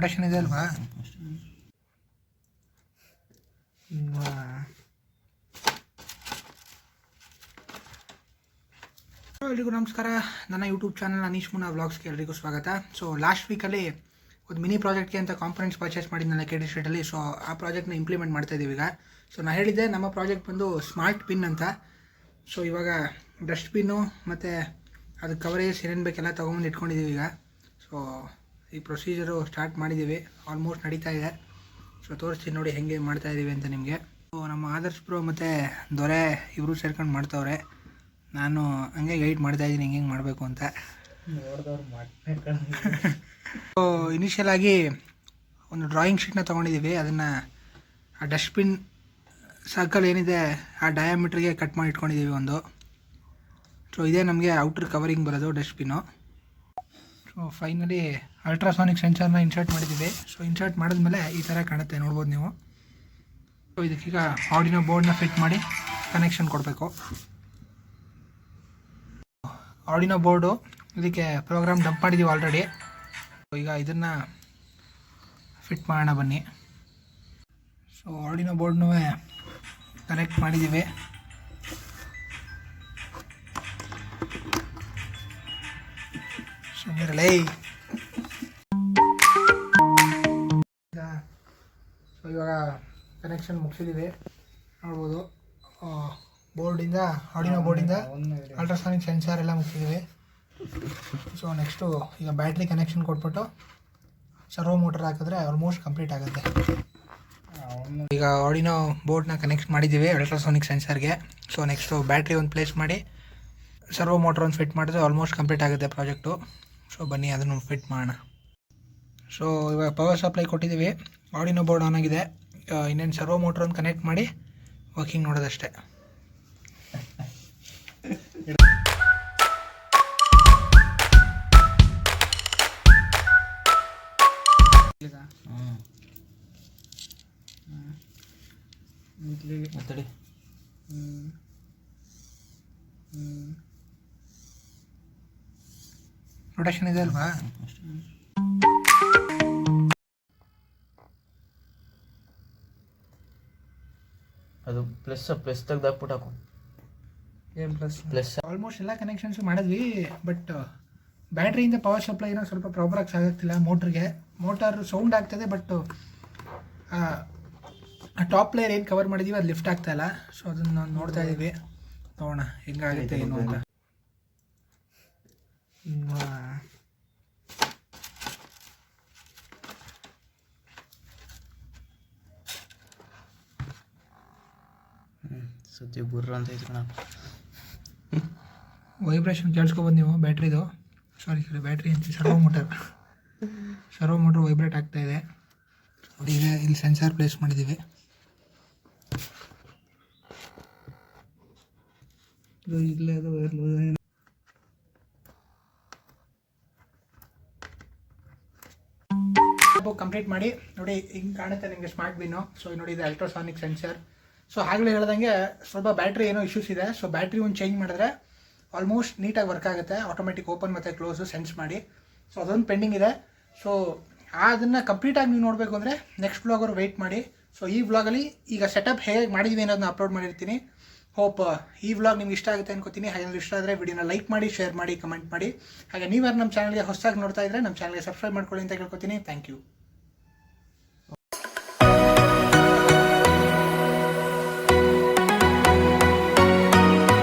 Rotation ಇದೆ ಅಲ್ವಾ? ಎಲ್ರಿಗೂ ನಮಸ್ಕಾರ. ನನ್ನ ಯೂಟ್ಯೂಬ್ ಚಾನಲ್ ಅನೀಶ್ ಮುನಾ ವ್ಲಾಗ್ಸ್ಗೆ ಎಲ್ರಿಗೂ ಸ್ವಾಗತ. ಸೊ ಲಾಸ್ಟ್ ವೀಕಲ್ಲಿ ಒಂದು ಮಿನಿ ಪ್ರಾಜೆಕ್ಟ್ಗೆ ಅಂತ ಕಾಂಪೊನೆಂಟ್ಸ್ ಪರ್ಚೇಸ್ ಮಾಡಿದ್ನಲ್ಲ ಕೆ ಡಿ ಸ್ಟ್ರೀಟಲ್ಲಿ ಸೊ ಆ ಪ್ರಾಜೆಕ್ಟ್ನ ಇಂಪ್ಲಿಮೆಂಟ್ ಮಾಡ್ತಾ ಇದ್ದೀವಿ ಈಗ. ಸೊ ನಾನು ಹೇಳಿದ್ದೆ, ನಮ್ಮ ಪ್ರಾಜೆಕ್ಟ್ ಬಂದು ಸ್ಮಾರ್ಟ್ ಪಿನ್ ಅಂತ. ಸೊ ಇವಾಗ ಡಸ್ಟ್ಬಿನ್ನು ಮತ್ತು ಅದು ಕವರೇಜ್ ಏನೇನು ಬೇಕೆಲ್ಲ ತೊಗೊಂಬಂದು ಇಟ್ಕೊಂಡಿದ್ದೀವಿ ಈಗ. ಸೊ ಈ ಪ್ರೊಸೀಜರು ಸ್ಟಾರ್ಟ್ ಮಾಡಿದ್ದೀವಿ. ಆಲ್ಮೋಸ್ಟ್ ನಡೀತಾ ಇದೆ. ಸೊ ತೋರಿಸ್ತೀನಿ ನೋಡಿ ಹೆಂಗೆ ಮಾಡ್ತಾ ಇದ್ದೀವಿ ಅಂತ ನಿಮಗೆ. ಸೊ ನಮ್ಮ ಆದರ್ಶ್ ಪ್ರೋ ಮತ್ತು ದೊರೆ ಇವರು ಸೇರ್ಕೊಂಡು ಮಾಡ್ತಾವ್ರೆ. ನಾನು ಹಂಗೆ ಗೈಡ್ ಮಾಡ್ತಾ ಇದ್ದೀನಿ ಹೆಂಗೆ ಹೆಂಗೆ ಮಾಡಬೇಕು ಅಂತ. ಸೊ ಇನಿಷಿಯಲ್ ಆಗಿ ಒಂದು ಡ್ರಾಯಿಂಗ್ ಶೀಟ್ನ ತೊಗೊಂಡಿದ್ದೀವಿ. ಅದನ್ನು ಆ ಡಸ್ಟ್ಬಿನ್ ಸರ್ಕಲ್ ಏನಿದೆ ಆ ಡಯಾಮೀಟ್ರಿಗೆ ಕಟ್ ಮಾಡಿ ಇಟ್ಕೊಂಡಿದ್ದೀವಿ ಒಂದು. ಸೊ ಇದೇ ನಮಗೆ ಔಟ್ರ್ ಕವರಿಂಗ್ ಬರೋದು ಡಸ್ಟ್ಬಿನ್ನು ಸೊ ಫೈನಲಿ ಅಲ್ಟ್ರಾಸಾನಿಕ್ ಸೆನ್ಸರ್ನ ಇನ್ಸರ್ಟ್ ಮಾಡಿದ್ದೀವಿ. ಸೊ ಇನ್ಸರ್ಟ್ ಮಾಡಿದ್ಮೇಲೆ ಈ ಥರ ಕಾಣುತ್ತೆ. ನೋಡ್ಬೋದು ನೀವು. ಸೊ ಇದಕ್ಕೀಗ ಆಡಿನೋ ಬೋರ್ಡ್ನ ಫಿಟ್ ಮಾಡಿ ಕನೆಕ್ಷನ್ ಕೊಡಬೇಕು. ಆಡಿನೋ ಬೋರ್ಡು ಇದಕ್ಕೆ ಪ್ರೋಗ್ರಾಮ್ ಡಂಪ್ ಮಾಡಿದ್ದೀವಿ ಆಲ್ರೆಡಿ ಈಗ ಇದನ್ನು ಫಿಟ್ ಮಾಡೋಣ ಬನ್ನಿ. ಸೊ ಆಡಿನೋ ಬೋರ್ಡ್ನೂ ಕನೆಕ್ಟ್ ಮಾಡಿದ್ದೀವಿ ಈಗ ಸೊ ಇವಾಗ ಕನೆಕ್ಷನ್ ಮುಗಿಸಿದ್ದೀವಿ. ನೋಡ್ಬೋದು. ಬೋರ್ಡಿಂದ ಆಡಿನೋ ಬೋರ್ಡಿಂದ ಅಲ್ಟ್ರಾಸಾನಿಕ್ ಸೆನ್ಸಾರ್ ಎಲ್ಲ ಮುಗಿಸಿದ್ದೀವಿ. ಸೊ ನೆಕ್ಸ್ಟು ಈಗ ಬ್ಯಾಟ್ರಿ ಕನೆಕ್ಷನ್ ಕೊಟ್ಬಿಟ್ಟು ಸರ್ವೋ ಮೋಟರ್ ಹಾಕಿದ್ರೆ ಆಲ್ಮೋಸ್ಟ್ ಕಂಪ್ಲೀಟ್ ಆಗುತ್ತೆ. ಈಗ ಆಡಿನೋ ಬೋರ್ಡ್ನ ಕನೆಕ್ಟ್ ಮಾಡಿದ್ದೀವಿ ಅಲ್ಟ್ರಾಸಾನಿಕ್ ಸೆನ್ಸರ್ಗೆ ಸೊ ನೆಕ್ಸ್ಟು ಬ್ಯಾಟ್ರಿ ಒಂದು ಪ್ಲೇಸ್ ಮಾಡಿ ಸರ್ವೋ ಮೋಟರ್ ಒಂದು ಫಿಟ್ ಮಾಡಿದ್ರೆ ಆಲ್ಮೋಸ್ಟ್ ಕಂಪ್ಲೀಟ್ ಆಗುತ್ತೆ ಪ್ರಾಜೆಕ್ಟು ಸೊ ಬನ್ನಿ, ಅದನ್ನು ಫಿಟ್ ಮಾಡೋಣ. ಸೊ ಇವಾಗ ಪವರ್ ಸಪ್ಲೈ ಕೊಟ್ಟಿದ್ದೀವಿ. ಆಡಿನೋ ಬೋರ್ಡ್ ಆನ್ ಆಗಿದೆ. ಇನ್ನೇನು ಸರ್ವೋ ಮೋಟ್ರ್ ಅಂತ ಕನೆಕ್ಟ್ ಮಾಡಿ ವರ್ಕಿಂಗ್ ನೋಡೋದಷ್ಟೇ. ಮಾತಾಡಿ ರೊಟೇಷನ್ ಇದೆ ಅಲ್ವಾ? ಅದು ಪ್ಲಸ್ ಪ್ಲಸ್ ತೆಗ್ದು ಹಾಕ್ಬಿಟ್ಟು ಹಾಕು. ಏನು ಪ್ಲಸ್ ಪ್ಲಸ್ ಆಲ್ಮೋಸ್ಟ್ ಎಲ್ಲ ಕನೆಕ್ಷನ್ಸ್ ಮಾಡಿದ್ವಿ ಬಟ್ ಬ್ಯಾಟ್ರಿಯಿಂದ ಪವರ್ ಸಪ್ಲೈ ಏನೋ ಸ್ವಲ್ಪ ಪ್ರಾಪರಾಗಿ ಸಾಗುತ್ತಿಲ್ಲ ಮೋಟ್ರಿಗೆ. ಮೋಟಾರ್ ಸೌಂಡ್ ಆಗ್ತದೆ ಬಟ್ ಆ ಟಾಪ್ ಲೇಯರ್ ಏನು ಕವರ್ ಮಾಡಿದೀವಿ ಅದು ಲಿಫ್ಟ್ ಆಗ್ತಾ ಇಲ್ಲ. ಸೊ ಅದನ್ನು ನಾವು ನೋಡ್ತಾ ಇದ್ದೀವಿ ನೋಡೋಣ ಹೆಂಗಾಗುತ್ತೆ ಏನು ಅಂತ. ಸದ್ಯ ಗುರ್ರ ಅಂತ ಐತೆ ಕಣ ವೈಬ್ರೇಷನ್ ಕೇಳಿಸ್ಕೊಬೋದು ನೀವು ಬ್ಯಾಟ್ರಿದು ಸಾರಿ ಸಾರಿ ಬ್ಯಾಟ್ರಿ ಅಂತ servo motor servo motor vibrate ಆಗ್ತಾ ಇದೆ. ಈಗ ಇಲ್ಲಿ ಸೆನ್ಸಾರ್ ಪ್ಲೇಸ್ ಮಾಡಿದ್ದೀವಿ. ಇಲ್ಲೇ ಅದು. ಕಂಪ್ಲೀಟ್ ಮಾಡಿ. ನೋಡಿ, ಹಿಂಗೆ ಕಾಣುತ್ತೆ ನಿಮಗೆ ಸ್ಮಾರ್ಟ್ ಬಿನ್ನು ಸೊ ನೋಡಿ, ಇದು ಅಲ್ಟ್ರಾಸಾನಿಕ್ ಸೆನ್ಸರ್ ಸೊ ಆಗಲೇ ಹೇಳ್ದಂಗೆ ಸ್ವಲ್ಪ ಬ್ಯಾಟ್ರಿ ಏನೋ ಇಶ್ಯೂಸ್ ಇದೆ. ಸೊ ಬ್ಯಾಟ್ರಿ ಒಂದು ಚೇಂಜ್ ಮಾಡಿದ್ರೆ ಆಲ್ಮೋಸ್ಟ್ ನೀಟಾಗಿ ವರ್ಕ್ ಆಗುತ್ತೆ. ಆಟೋಮೆಟಿಕ್ ಓಪನ್ ಮತ್ತು ಕ್ಲೋಸು ಸೆನ್ಸ್ ಮಾಡಿ. ಸೊ ಅದೊಂದು ಪೆಂಡಿಂಗ್ ಇದೆ. ಸೊ ಅದನ್ನು ಕಂಪ್ಲೀಟಾಗಿ ನೀವು ನೋಡಬೇಕು ಅಂದರೆ ನೆಕ್ಸ್ಟ್ ವ್ಲಾಗರು ವೆಯ್ಟ್ ಮಾಡಿ. ಸೊ ಈ ವ್ಲಾಗಲ್ಲಿ ಈಗ ಸೆಟಪ್ ಹೇಗೆ ಮಾಡಿದ್ವಿ ಅನ್ನೋದನ್ನ ಅಪ್ಲೋಡ್ ಮಾಡಿರ್ತೀನಿ. ಹೋಪ್ ಈ ವ್ಲಾಗ್ ನಿಮ್ಗೆ ಇಷ್ಟ ಆಗುತ್ತೆ ಅನ್ಕೋತೀನಿ. ಹಾಗೆ ಇಷ್ಟ ಆದರೆ ವಿಡಿಯೋನ ಲೈಕ್ ಮಾಡಿ ಶೇರ್ ಮಾಡಿ ಕಮೆಂಟ್ ಮಾಡಿ. ಹಾಗೆ ನೀವ್ಯಾರು ನಮ್ಮ ಚಾನಲ್ಗೆ ಹೊಸದಾಗಿ ನೋಡ್ತಾ ಇದ್ರೆ ನಮ್ಮ ಚಾನಲ್ಗೆ ಸಬ್ಸ್ಕ್ರೈಬ್ ಮಾಡ್ಕೊಳ್ಳಿ ಅಂತ ಕೇಳ್ಕೊತೀನಿ. Thank you